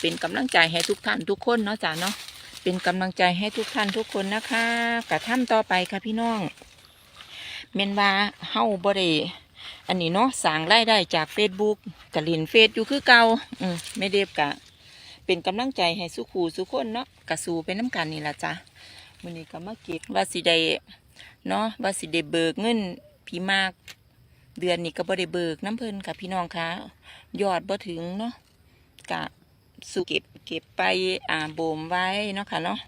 เป็นกำลังใจให้ทุกท่านทุกคนเนาะจ้ะเนาะเป็นกำลังใจให้ทุกท่านทุกคนนะคะกระทำต่อไปค่ะพี่น้องเมนว่าเฮาบ่ได้อันนี้เนาะสร้างรายได้จาก Facebook กะลินเฟซอยู่คือเก่าอืมไม่เด็บกะ เป็นกำลังใจให้สุขูสุคนเนาะกะสู่ไปน้ำกันนี่ละจ้ะมื้อนี้ก็มาเก็บว่าสิได้เนาะว่าสิได้เบิกเงินพี่มากเดือนนี้ก็บ่ได้เบิกน้ำเพลินค่ะพี่น้องคะยอดบ่ถึงเนาะกะ สุเก็บเก็บไปอ่าบ่มไว้เนาะค่ะเนาะ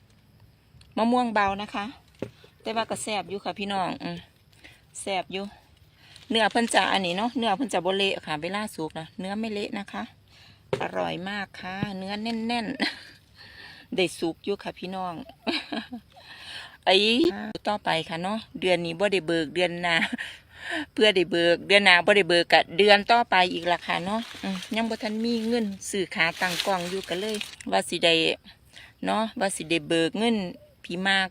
มะม่วงเบานะคะ แต่ว่าก็แซบอยู่ค่ะพี่น้องอืมแซบอยู่ เนื้อเพิ่นจะอันนี้เนาะเนื้อเพิ่นจะบเละค่ะเวลาสุกนะเนื้อไม่เละนะคะ อร่อยมากค่ะ เนื้อแน่นๆได้สุกอยู่ค่ะพี่น้องไอ้ต่อไปค่ะเนาะเดือนนี้บ่ได้เบิกเดือนหน้า เพื่อได้เบิกเดือนหน้าบ่ได้เบิกกะเดือนต่อไปอีกละค่ะเนาะยังบ่ทันมีเงินซื้อขาตั้งกล้องอยู่กันเลย ว่าสิได้เนาะว่าสิได้เบิกเงินพี่มาก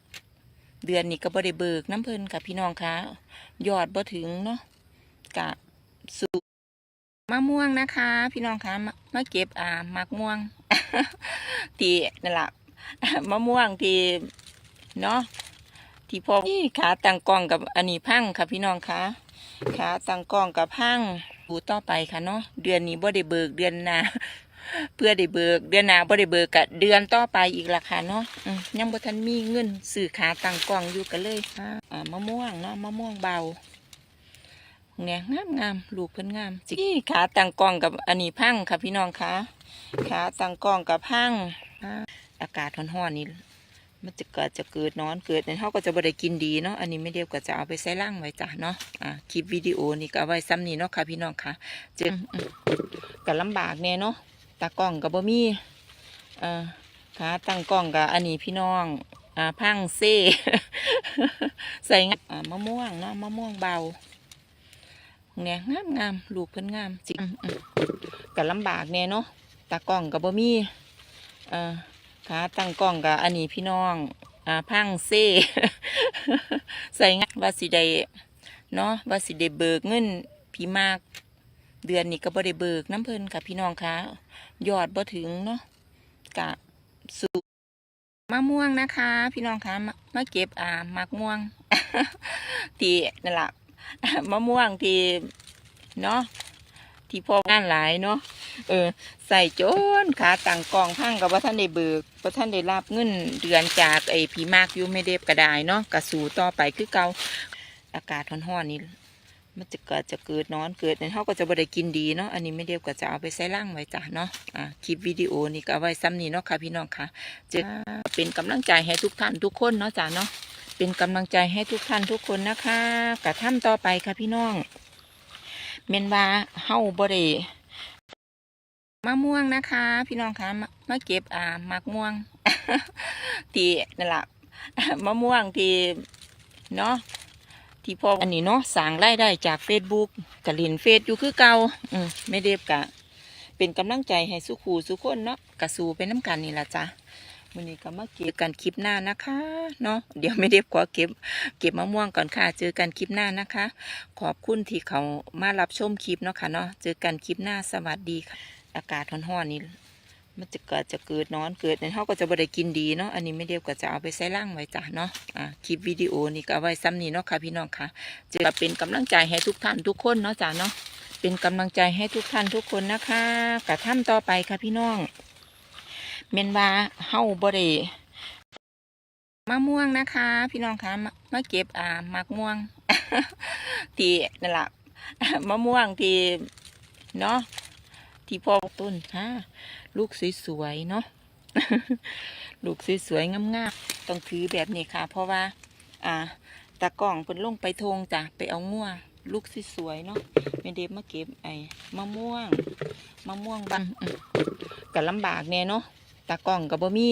เดือนนี้ก็บ่ได้เบิกน้ำเพลินค่ะพี่น้องคะยอดบ่ถึงเนาะกะสุมะม่วงนะคะ พี่น้องคะมาเก็บอ่ามักม่วงที่นั่นแหละมะม่วงที่เนาะที่พอนี่ขาตั้งกล้องกับอันนี้พังค่ะพี่น้องคะ ขาตั้งกล้องกับพังดูต่อไปค่ะเนาะเดือนนี้บ่ได้เบิกเดือนหน้าเพื่อได้เบิกเดือนหน้าบ่ได้เบิกกะเดือนต่อไปอีกละค่ะเนาะยังบ่ทันมีเงินซื้อขาตั้งกล้องอยู่กันเลยอ่ามะม่วงเนาะมะม่วงเบาเนี่ยงามงามๆลูกเพิ่นงามจินี่ขาตั้งกล้องกับอันนี้พังค่ะพี่น้องคะขาตั้งกล้องกับพังอ่าอากาศร้อนๆนี่ มันจะเกิดจะเกิดนอนเกิดเนี่ยเขาก็จะบ่ได้กินดีเนาะอันนี้ไม่เดียวก็จะเอาไปใส่ล่างไว้จ้ะเนาะอ่าคลิปวิดีโอนี่ก็เอาไว้ซ้ำนี่เนาะค่ะพี่น้องค่ะจออืมก็ลำบากแน่เนาะตากล้องก็บ่มีอ่าขาตั้งกล้องก็อันนี้พี่น้องอ่าพังเซ่ใส่งอ่ามะม่วงเนาะมะม่วงเบาเนี่ยงามงามลูกเพิ่นงามจริงอืมอืมก็ลำบากแน่เนาะตากล้องก็บ่มีอ่า ขาตั้งกล้องกับอันนี้พี่น้องอ่าพังเซ่ใส่งานว่าสิได้เนาะว่าสิได้เบิกเงินพี่มาก เดือนนี้ก็บ่ได้เบิกน้ำเพลินค่ะพี่น้องคะยอดบ่ถึงเนาะกะสุมะม่วงนะคะ พี่น้องคะมามาเก็บอ่ามักม่วง ที่นั่นแหละมะม่วงที่เนาะ ที่พ่องานหลายเนาะเออ ใส่โจนขาต่างกองพังกับว่าท่านได้เบิกว่าท่านได้รับเงินเดือนจากไอ้ผีมากอยู่ไม่เด็บกระไดเนาะกระสูต่อไปคือเกาอากาศร้อนๆนี่มันจะเกิดจะเกิดนอนเกิดเนี่ยเขาก็จะบ่ได้กินดีเนาะอันนี้ไม่เด็บก็จะเอาไปใส่ล่างไว้จ้ะเนาะอ่าคลิปวิดีโอนี่ก็เอาไว้ซ้ำนี่เนาะค่ะพี่น้องค่ะจะเป็นกำลังใจให้ทุกท่านทุกคนเนาะจ้ะเนาะเป็นกำลังใจให้ทุกท่านทุกคนนะคะกระทำต่อไปค่ะพี่น้อง เมนว่าเฮาบ่ได้มะม่วงนะคะ พี่น้องคะมามาเก็บอ่ามักม่วงที่นั่นแหละมะม่วงที่เนาะที่พออันนี้เนาะสร้างรายได้จาก Facebook กะลินเฟซอยู่คือเก่าอืมไม่เด็บกะ เป็นกำลังใจให้สุขูสุกคนเนาะกะสู่ไปน้ำกันนี่ละจ้ะ วันนี้ก็มาเก็บกันคลิปหน้านะคะเนาะเดี๋ยวไม่เด็บขอเก็บ เก็บมะม่วงก่อนค่ะ เจอกันคลิปหน้านะคะ ขอบคุณที่เขามารับชมคลิปเนาะค่ะเนาะเจอกันคลิปหน้าสวัสดีค่ะ อากาศร้อนๆนี่มันจะเกิดจะเกิดนอนเกิดเนี่ยเขาก็จะบ่ได้กินดีเนาะอันนี้ไม่เดียวก็จะเอาไปใส่ล่างไว้จ้ะเนาะอ่าคลิปวิดีโอนี่ก็เอาไว้ซ้ำนี่เนาะค่ะพี่น้องค่ะจะเป็นกำลังใจให้ทุกท่านทุกคนเนาะจ้ะเนาะเป็นกำลังใจให้ทุกท่านทุกคนนะคะกระทำต่อไปค่ะพี่น้อง เมนว่าเฮาบ่ได้มะม่วงนะคะ พี่น้องคะมาเก็บอ่ามักม่วง ที่นั่นล่ะมะม่วงที่เนาะที่พ่อต้นค่ะ ลูกสวยๆเนาะลูกสวยๆงามๆต้องถือแบบนี้ค่ะ เพราะว่า อ่าตากล้องเพิ่นลงไปทงจ้ะไปเอางัวลูกสวยๆเนาะไม่ได้มาเก็บไอ้มะม่วงมะม่วงบันอืมก็ลำบากแน่เนาะ ตากล้องก็บ่มี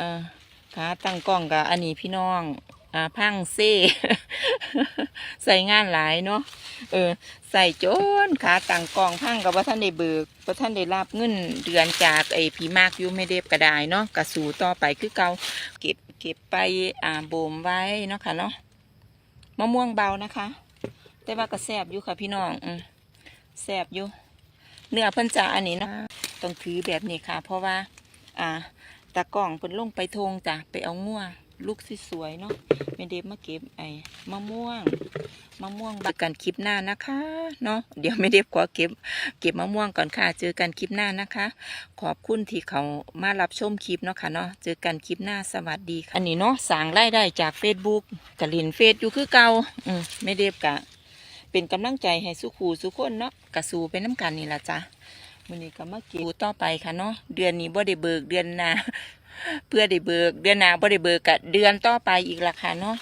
อ่อขาตั้งกล้องกับอันนี้พี่น้องอ่าพังเซ่ใส่งานหลายเนาะเออ ใส่โจนขาต่างกองพังกับว่าท่านได้เบิกว่าท่านได้รับเงินเดือนจากไอ้ผีมากยู่ไม่เด็บกระไดเนาะกระสูต่อไปคือเก่าเก็บเก็บไปอ่าบ่มไว้เนาะค่ะเนาะมะม่วงเบานะคะ แต่ว่าก็แซบอยู่ค่ะพี่น้องอืมแซบอยู่เนื้อเพิ่นจะอันนี้เนาะต้องถือแบบนี้ค่ะ เพราะว่า อ่าตากล้องเพิ่นลงไปทงจ้ะไปเอางัวลูกสวยๆเนาะแม่เดฟมาเก็บไอ้มะม่วงมะม่วงบักกันคลิปหน้านะคะเนาะเดี๋ยวแม่เดฟขอเก็บ เก็บมะม่วงก่อนค่ะ เจอกันคลิปหน้านะคะ ขอบคุณที่เขามารับชมคลิปเนาะค่ะเนาะเจอกันคลิปหน้าสวัสดีค่ะอันนี้เนาะสางรายได้จาก Facebook กะลินเฟซอยู่คือเก่าอืมแม่เดฟกะ เป็นกำลังใจให้สุขูสุขคนเนาะกะสู่ไปน้ำกันนี่ละจ้ะ มื้อนี้ก็มาเก็บต่อไปค่ะเนาะเดือนนี้บ่ได้เบิกเดือนหน้าเพื่อได้เบิก เดือนหน้าบ่ได้เบิกกะเดือนต่อไปอีกละค่ะเนาะ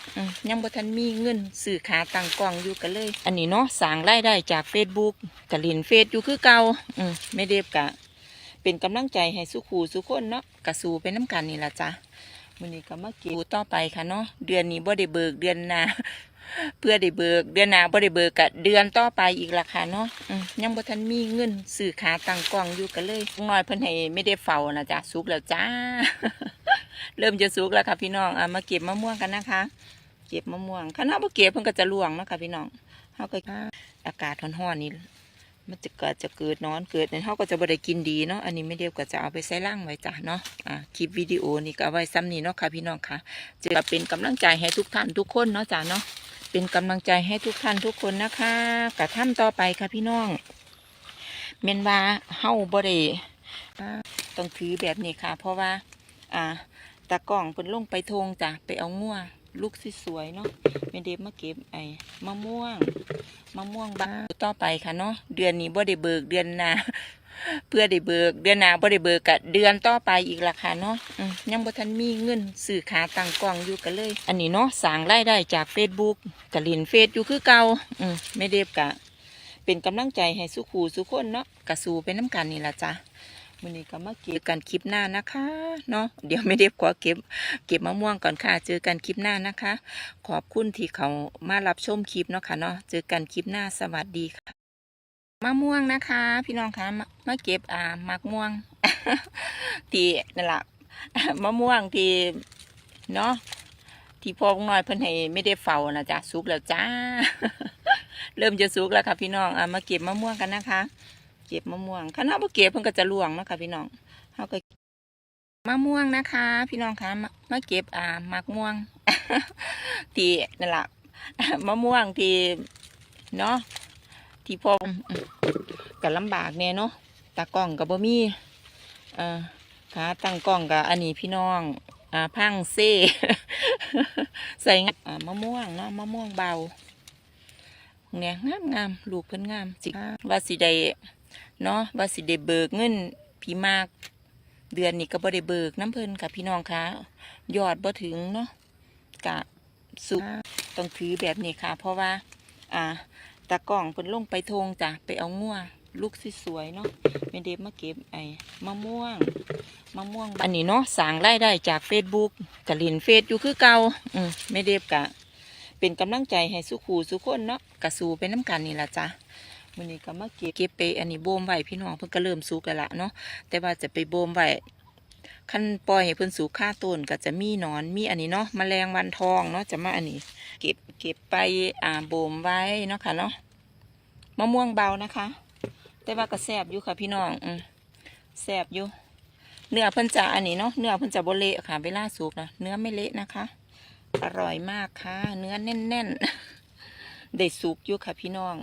ยังบ่ทันมีเงินซื้อขาตั้งกล้องอยู่กันเลย อันนี้เนาะสร้างรายได้จาก Facebook กะลินเฟซอยู่คือเก่าอืมแม่เดฟกะ เป็นกำลังใจให้สุขูสุคนเนาะกะสู่ไปน้ำกันนี่ละจ้ะมื้อนี้ก็มาเก็บต่อไปค่ะเนาะเดือนนี้บ่ได้เบิกเดือนหน้า เพื่อได้เบิก เดือนหน้าบ่ได้เบิกกะเดือนต่อไปอีกละค่ะเนาะอืมยังบ่ทันมีเงินซื้อขาตั้งกล้องอยู่กันเลยน้อยเพิ่นให้ไม่ได้เฝ้านะจ๊ะสุกแล้วจ้า เริ่มจะสุกแล้วค่ะพี่น้องอะมาเก็บมะม่วงกันนะคะ เก็บมะม่วงคณะบ่เก็บเพิ่นก็จะร่วงเนาะค่ะพี่น้องเฮาก็อากาศร้อนๆนี่มันจะเกิดจะเกิดนอนเกิดเนี่ยเฮาก็จะบ่ได้กินดีเนาะอันนี้ไม่เดียวก็จะเอาไปใส่ล่างไว้จ้ะเนาะอะคลิปวิดีโอนี่ก็เอาไว้ซ้ำนี้เนาะค่ะพี่น้องค่ะจะเป็นกำลังใจให้ทุกท่านทุกคนเนาะจ้ะเนาะ เป็นกำลังใจให้ทุกท่านทุกคนนะคะกระทำต่อไปค่ะพี่น้องเมนว่าเฮาบ่ได้อ่าต้องถือแบบนี้ค่ะ เพราะว่า อ่าตากล้องเพิ่นลงไปทงจ้ะไปเอางัวลูกสวยๆเนาะแม่เดฟมาเก็บไอ้มะม่วงมะม่วงบ้าต่อไปค่ะเนาะเดือนนี้บ่ได้เบิกเดือนหน้า เพื่อได้เบิก เดือนหน้าบ่ได้เบิกกะเดือนต่อไปอีกละค่ะเนาะยังบ่ทันมีเงินซื้อขาตั้งกล้องอยู่กันเลย อันนี้เนาะสร้างรายได้จาก Facebook กะลินเฟซอยู่คือเก่าอืมแม่เดฟกะ เป็นกำลังใจให้สุขูสุคนเนาะกะสู่ไปน้ำกันนี่ละจ้ะมื้อนี้ก็มาเก็บกันคลิปหน้านะคะเนาะเดี๋ยวไม่เดฟขอเก็บ เก็บมะม่วงก่อนค่ะ เจอกันคลิปหน้านะคะ ขอบคุณที่เขามารับชมคลิปเนาะค่ะเนาะเจอกันคลิปหน้าสวัสดีค่ะ มะม่วงนะคะ พี่น้องคะมาเก็บอ่ามักม่วงที่นั่นละมะม่วงที่เนาะที่พ่อน้อยเพิ่นให้ไม่ได้เฝ้านะจ๊ะสุกแล้วจ้า เริ่มจะสุกแล้วค่ะพี่น้องอะมาเก็บมะม่วงกันนะคะ เก็บมะม่วงคณะบ่เก็บเพิ่นก็จะล่วงเนาะค่ะพี่น้องเฮาก็มะม่วงนะคะ พี่น้องคะมาเก็บอ่ามักม่วงที่นั่นละมะม่วงที่เนาะ ที่พ่ออืมก็ลำบากแน่เนาะตากล้องก็บ่มีเอ่อขาตั้งกล้องก็อันนี้พี่น้องอ่าพังเซ่ใส่งามะม่วงเนาะมะม่วงเบาเนี่ยงามงามลูกเพิ่นงามสิว่าสิได้เนาะว่าสิได้เบิกเงินพี่มาก เดือนนี้ก็บ่ได้เบิกน้ำเพิ่นค่ะพี่น้องคะยอดบ่ถึงเนาะกะสุกต้องถือแบบนี้ค่ะ เพราะว่า อ่า ตากล้องเพิ่นลงไปทงจ้ะไปเอางัวลูกสวยๆเนาะแม่เดฟมาเก็บไอ้มะม่วงมะม่วง อันนี้เนาะสร้างรายได้จาก Facebook กะลินเฟซอยู่คือเก่าอืมแม่เดฟกะ เป็นกำลังใจให้สุขูสุคนเนาะกะสู่ไปน้ำกันนี่แหละจ้ะมื้อนี้ก็มาเก็บเก็บไปอันนี้โบมไว้พี่น้องเพิ่นก็เริ่มสุกแล้วละเนาะแต่ว่าจะไปโบมไว้ คันปล่อยให้เพิ่นสุกค่าต้นก็จะมีนอนมีอันนี้เนาะแมลงวันทองเนาะจะมาอันนี้ เก็บเก็บไปอ่าโบมไว้เนาะค่ะเนาะมะม่วงเบานะคะ แต่ว่าก็แซบอยู่ค่ะพี่น้องอืมแซบอยู่ เนื้อเพิ่นจะอันนี้เนาะเนื้อเพิ่นจะโบเละค่ะเวลาสุกนะเนื้อไม่เละนะคะ อร่อยมากค่ะ เนื้อแน่นๆได้สุกอยู่ค่ะพี่น้อง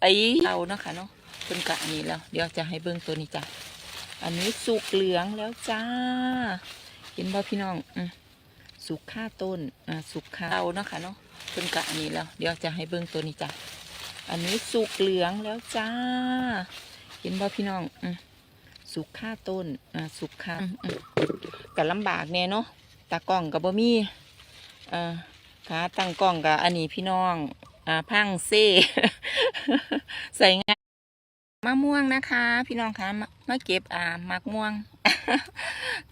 ไอ้เอาเนาะค่ะเนาะเพิ่นกะอันนี้แล้ว เดี๋ยวจะให้เบิ่งตัวนี้จ้ะ อันนี้สุกเหลืองแล้วจ้า เห็นบ่พี่น้องอืมสุกค่าต้นอ่าสุกค่าเอาเนาะค่ะเนาะเพิ่นกะอันนี้แล้ว เดี๋ยวจะให้เบิ่งตัวนี้จ้ะอันนี้สุกเหลืองแล้วจ้า เห็นบ่พี่น้องอืมสุกค่าต้นอ่าสุกค่าอืมอืมก็ลำบากแน่เนาะตากล้องก็บ่มีอ่าขาตั้งกล้องก็อันนี้พี่น้องอ่าพังเซ่ใส่งา มะม่วงนะคะ พี่น้องคะมามาเก็บอ่ามักม่วง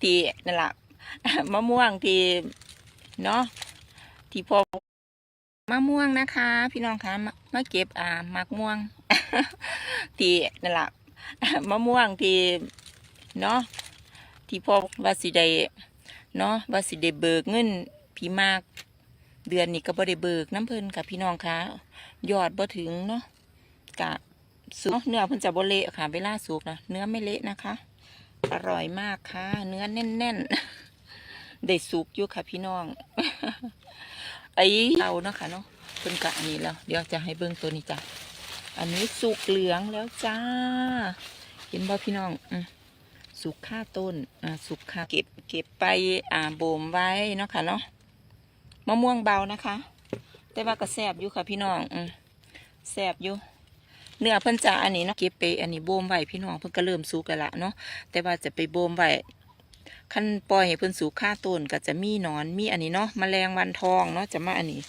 ที่นั่นแหละมะม่วงที่เนาะที่พอมะม่วงนะคะ พี่น้องคะมามาเก็บอ่ามักม่วงที่นั่นแหละมะม่วงที่เนาะที่พอว่าสิได้เนาะว่าสิได้เบิกเงินพี่มาก เดือนนี้ก็บ่ได้เบิกน้ำเพลินกับพี่น้องคะยอดบ่ถึงเนาะกะ สุกเนื้อเพิ่นจะบเละค่ะเวลาสุกนะเนื้อไม่เละนะคะ อร่อยมากค่ะ เนื้อแน่นๆได้สุกอยู่ค่ะพี่น้องไอ้เราเนาะค่ะเนาะเพิ่นกะนี้แล้ว เดี๋ยวจะให้เบิ่งตัวนี้จ้ะอันนี้สุกเหลืองแล้วจ้า เห็นบ่พี่น้องอืสุกค่าต้นอ่าสุกค่าเก็บเก็บไปอ่าบ่มไว้เนาะค่ะเนาะมะม่วงเบานะคะ แต่ว่าก็แซบอยู่ค่ะพี่น้องอืแซบอยู่ เนื้อเพิ่นจะอันนี้เนาะเก็บไปอันนี้โบมไว้พี่น้องเพิ่นก็เริ่มสุกแล้วละเนาะแต่ว่าจะไปโบมไว้คันปล่อยให้เพิ่นสุกค่าต้นก็จะมีนอนมีอันนี้เนาะแมลงวันทองเนาะจะมาอันนี้